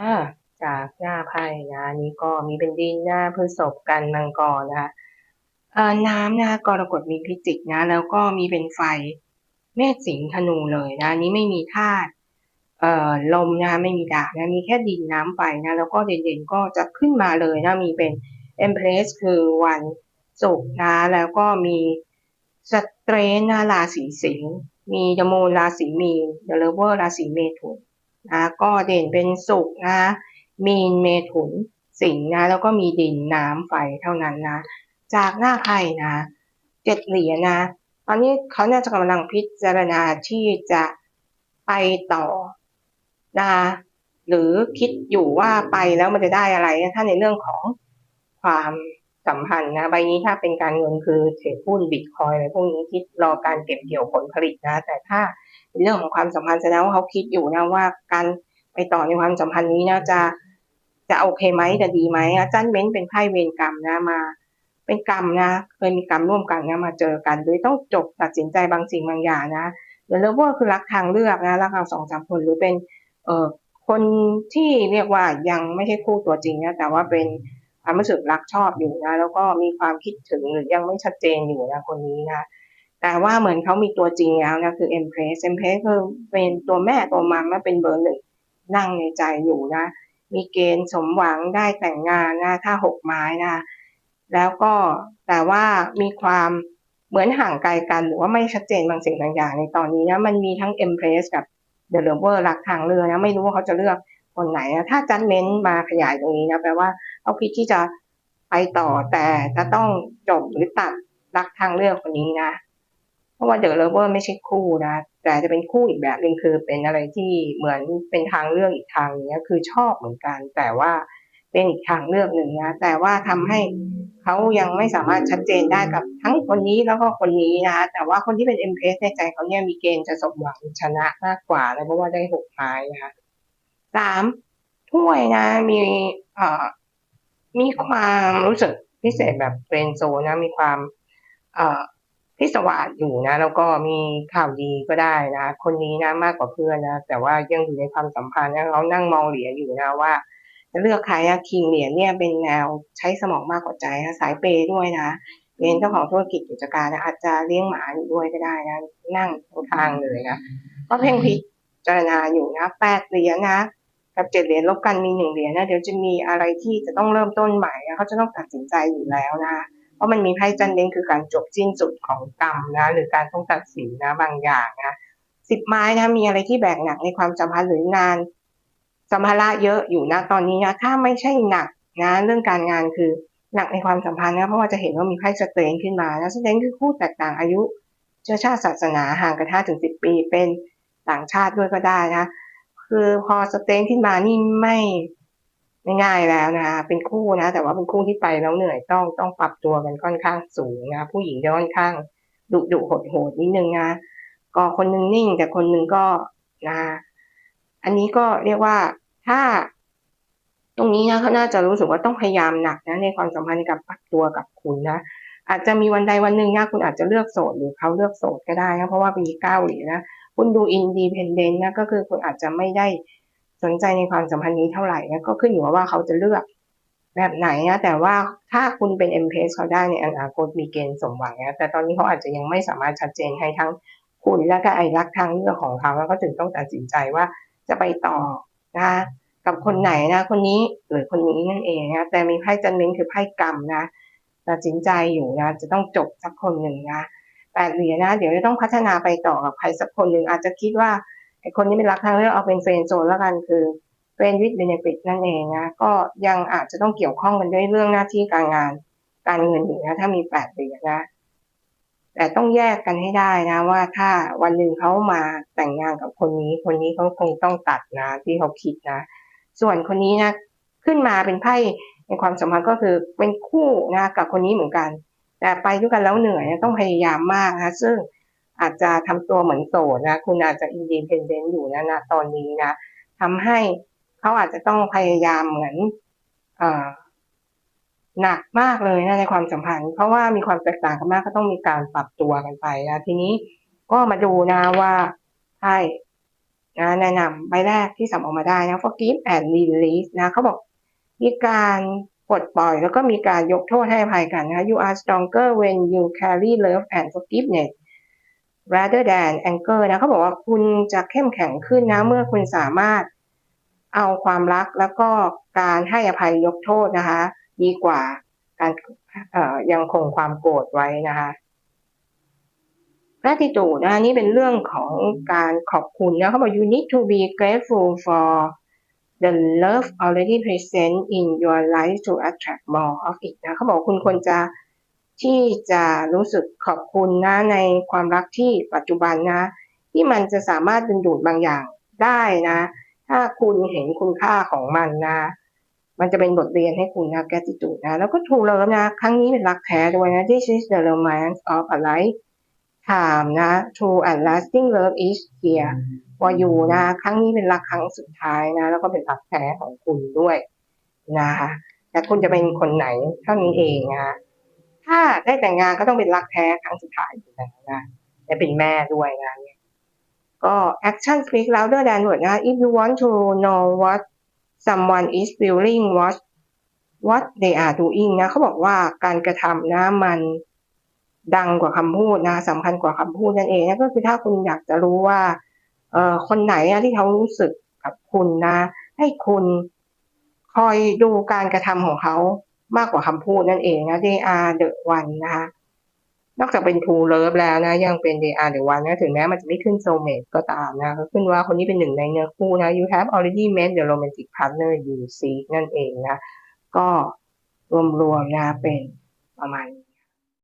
อาจากหน้าไพ่นะนี้ก็มีเป็นดินหน้าพฤษภกันมังกรนะคะเอ่อน้ำนะกรกฎมีพิจิกนะ แล้วก็มีเป็นไฟเมษสิงห์ธนูเลยนะนี้ไม่มีธาตุเอ่อลมนะคะไม่มีดาบนะมีแค่ดินน้ำไฟนะแล้วก็เด่นๆก็จะขึ้นมาเลยนะมีเป็น Empress คือวันศุกร์นะแล้วก็มีสเตรนนะราศีสิงห์มีดมูลราศีมีนเดลเวอร์ราศีเมถุน นะก็เด่นเป็นสุกนะมีนเมถุนสิงนะแล้วก็มีดินน้ำไฟเท่านั้นนะ จากหน้าไพ่นะเจ็ดเหรียญนะตอนนี้เขาน่าจะกำลังพิจารณาที่จะไปต่อนะหรือคิดอยู่ว่าไปแล้วมันจะได้อะไร ถ้าในเรื่องของความสัมพันธ์นะใบนี้ถ้าเป็นการเงินคือเทรดหุ้นบิตคอยอะไรพวกนี้คิดรอการเก็บเกี่ยวผลผลิตนะ แต่ถ้า เรื่องของความสัมพันธ์แสดงว่าเขาคิดอยู่นะว่าการไปต่อในความสัมพันธ์นี้นะจะจะโอเคไหมจะดีไหมอาจารย์เม้นเป็นไพ่เวรกรรมนะมา เป็นกรรมนะเคยมีกรรมร่วมกันนะมาเจอกันโดยต้องจบตัดสินใจบางสิ่งบางอย่างนะเดี๋ยวเลเวอร์คือรักทางเลือกนะรักเราสองสามคนหรือเป็นเอ่อคนที่เรียกว่ายังไม่ใช่คู่ตัวจริงนะแต่ว่าเป็นความรู้สึกรักชอบอยู่นะ แล้วก็มีความคิดถึงหรือยังไม่ชัดเจนอยู่นะคนนี้นะ แต่ว่าเหมือนเขามีตัวจริงแล้วนะคือ Empress Empress คือเป็นตัวแม่ตัวมัมและเป็นเบอร์หนึ่งนั่งในใจอยู่นะ มีเกณฑ์สมหวังได้แต่งงานนะถ้าหกไม้นะ แล้วก็แต่ว่ามีความเหมือนห่างไกลกันหรือว่าไม่ชัดเจนบางสิ่งบางอย่างในตอนนี้นะมันมีทั้ง Empress กับ The Lover รักทางเลือนะไม่รู้ว่าเขาจะเลือกคนไหนนะถ้าจัดเม้นมาขยายตรงนี้นะแปลว่าเขาคิดที่จะไปต่อแต่จะต้องจบหรือตัดรักทางเลือกคนนี้นะ เพราะว่าเดอะเลเวอร์ไม่ใช่คู่นะ แต่จะเป็นคู่อีกแบบหนึ่งคือเป็นอะไรที่เหมือนเป็นทางเลือกอีกทางนี้คือชอบเหมือนกัน แต่ว่าเป็นอีกทางเลือกหนึ่งนะแต่ว่าทำให้เขายังไม่สามารถชัดเจนได้กับทั้งคนนี้แล้วก็คนนี้นะแต่ว่าคนที่เป็น m อ s ในใจเขาเนี่ยมีเกณฑ์จะสมหวังชนะมากกว่านะเพราะว่าได้หกไม้นะคะสามถ้วยนะมีเอ่อมีความรู้สึกพิเศษแบบเป็นโซนะมีความเอ่อ พิศวาสอยู่นะแล้วก็มีข่าวดีก็ได้นะ คนนี้นะมากกว่าเพื่อนนะแต่ว่ายังอยู่ในความสัมพันธ์นะเขานั่งมองเหรียญอยู่นะว่าจะเลือกใครนะคิงเหรียญเนี่ยเป็นแนวใช้สมองมากกว่าใจนะสายเปย์ด้วยนะเป็นเจ้าของธุรกิจกิจการนะอาจจะเลี้ยงหมาอยู่ด้วยก็ได้นะนั่งทางเลยนะก็เพ่งพิจารณาอยู่นะแปดเหรียญนะกับเจ็ดเหรียญลบกันมีหนึ่งเหรียญนะเดี๋ยวจะมีอะไรที่จะต้องเริ่มต้นใหม่นะเขาจะต้องตัดสินใจอยู่แล้วนะ เพราะมันมีไพ่จันเด้งคือการจบสิ้นสุดของกรรมนะหรือการต้องตัดสินนะบางอย่างนะสิบไม้นะมีอะไรที่แบกหนักในความสัมพันธ์หรืองานสัมภาระเยอะอยู่นะตอนนี้นะถ้าไม่ใช่หนักนะเรื่องการงานคือหนักในความสัมพันธ์นะเพราะว่าจะเห็นว่ามีไพ่สเตนขึ้นมานะสเตนคือคู่แตกต่างอายุ เชื้อชาติศาสนาห่างกันห้าถึงสิบปีเป็นต่างชาติด้วยก็ได้นะคือพอสเตนขึ้นมานี่ไม่ ไม่ง่ายแล้วนะเป็นคู่นะ แต่ว่าเป็นคู่ที่ไปแล้วเหนื่อยต้องต้องปรับตัวกันค่อนข้างสูงนะผู้หญิงจะค่อนข้างดุดุโหดโหดนิดนึงนะก็คนนึงนิ่งแต่คนนึงก็นะอันนี้ก็เรียกว่าถ้า ตรงนี้นะเขาน่าจะรู้สึกว่าต้องพยายามหนักนะในความสัมพันธ์กับปรับตัวกับคุณนะอาจจะมีวันใดวันหนึ่งนะคุณอาจจะเลือกโสดหรือเขาเลือกโสดก็ได้นะเพราะว่ามีเก้าหรียญนะคุณดูอินดีเพนเดนต์นะก็คือคุณอาจจะไม่ได้ สนใจในความสัมพันธ์นี้เท่าไหร่นะก็ขึ้นอยู่ว่าเขาจะเลือกแบบไหนนะแต่ว่าถ้าคุณเป็นเอ็มเพสเขาได้ในอนาคตมีเกณฑ์สมหวังนะแต่ตอนนี้เขาอาจจะยังไม่สามารถชัดเจนให้ทั้งคุณและก็ไอ้รักทางเลือกของเขาแล้วก็ถึงต้องตัดสินใจว่าจะไปต่อนะกับคนไหนนะ คนนี้หรือคนนี้นั่นเองนะแต่มีไพ่จันเม้นคือไพ่กรรมนะตัดสินใจอยู่นะ จะต้องจบสักคนหนึ่งนะแปดเหรียญนะ เดี๋ยวจะต้องพัฒนาไปต่อกับใครสักคนหนึ่งอาจจะคิดว่า คนนี้เป็นรักทางเลือกเอาเป็นเฟรนโซนแล้วกันคือเฟรนวิดเบเนฟิตนั่นเองนะก็ยังอาจจะต้องเกี่ยวข้องกันด้วยเรื่องหน้าที่การงาน การเงินอยู่นะถ้ามีแปดเหรียญนะแต่ต้องแยกกันให้ได้นะว่าถ้าวันหนึ่งเขามาแต่งงานกับคนนี้ คนนี้เขาคงต้องตัดนะที่เขาคิดนะ ส่วนคนนี้นะขึ้นมาเป็นไพ่ในความสัมพันธ์ก็คือเป็นคู่นะกับคนนี้เหมือนกัน แต่ไปด้วยกันแล้วเหนื่อยต้องพยายามมากนะซึ่ง อาจจะทำตัวเหมือนโสดนะ คุณอาจจะอินดีเพนเดนต์อยู่นะนะตอนนี้นะทำให้เขาอาจจะต้องพยายามเหมือนอหนักมากเลยนะในความสัมพันธ์ เพราะว่ามีความแตกต่างกันมากก็ต้องมีการปรับตัวกันไปนะทีนี้ก็มาดูนะว่าไพ่นะแนะนำใบแรกที่สับออกมาได้นะ forgive and release นะเขาบอกมีการปลดปล่อยแล้วก็มีการยกโทษให้อภัยกันนะ you are stronger when you carry love and forgiveness rather than anger นะเขาบอกว่าคุณจะเข้มแข็งขึ้นนะ เมื่อคุณสามารถเอาความรักแล้วก็การให้อภัยยกโทษนะคะ ดีกว่าการยังคงความโกรธไว้นะคะ gratitude นะนี่เป็นเรื่องของการขอบคุณนะเขาบอก you need to be grateful for the love already present in your life to attract more of it นะเขาบอกคุณควรจะ ที่จะรู้สึกขอบคุณนะในความรักที่ปัจจุบันนะ ที่มันจะสามารถดึงดูดบางอย่างได้นะ ถ้าคุณเห็นคุณค่าของมันนะ มันจะเป็นบทเรียนให้คุณนะ gratitude นะ แล้วก็ true love นะ ครั้งนี้เป็นรักแท้ด้วยนะ this is the romance of a life time นะ true and lasting love is here for you นะ ครั้งนี้เป็นรักครั้งสุดท้ายนะ แล้วก็เป็นรักแท้ของคุณด้วยนะคะแต่คุณจะเป็นคนไหนเท่านี้เองนะ ถ้าได้แต่งงานก็ต้องเป็นรักแท้ครั้งสุดท้ายอยู่แล้วนะและเป็นแม่ด้วยนะก็ action speak louder than word นะ if you want to know what someone is feeling what what they are doing นะเขาบอกว่าการกระทำนะมันดังกว่าคำพูดนะสำคัญกว่าคำพูดนั่นเองนะก็คือถ้าคุณอยากจะรู้ว่าเอ่อคนไหนนะที่เขารู้สึกกับคุณนะ ให้คุณคอยดูการกระทำของเขา มากกว่าคำพูดนั่นเองนะ they are the one นะคะ นอกจากเป็น true love แล้วนะ ยังเป็น they are the one นะถึงแม้มันจะไม่ขึ้น soulmate ก็ตามนะก็ขึ้นว่าคนนี้เป็นหนึ่งในเนื้อคู่นะ you have already met the romantic partner you seek นั่นเองนะ ก็รวมๆนะเป็นประมาณนี้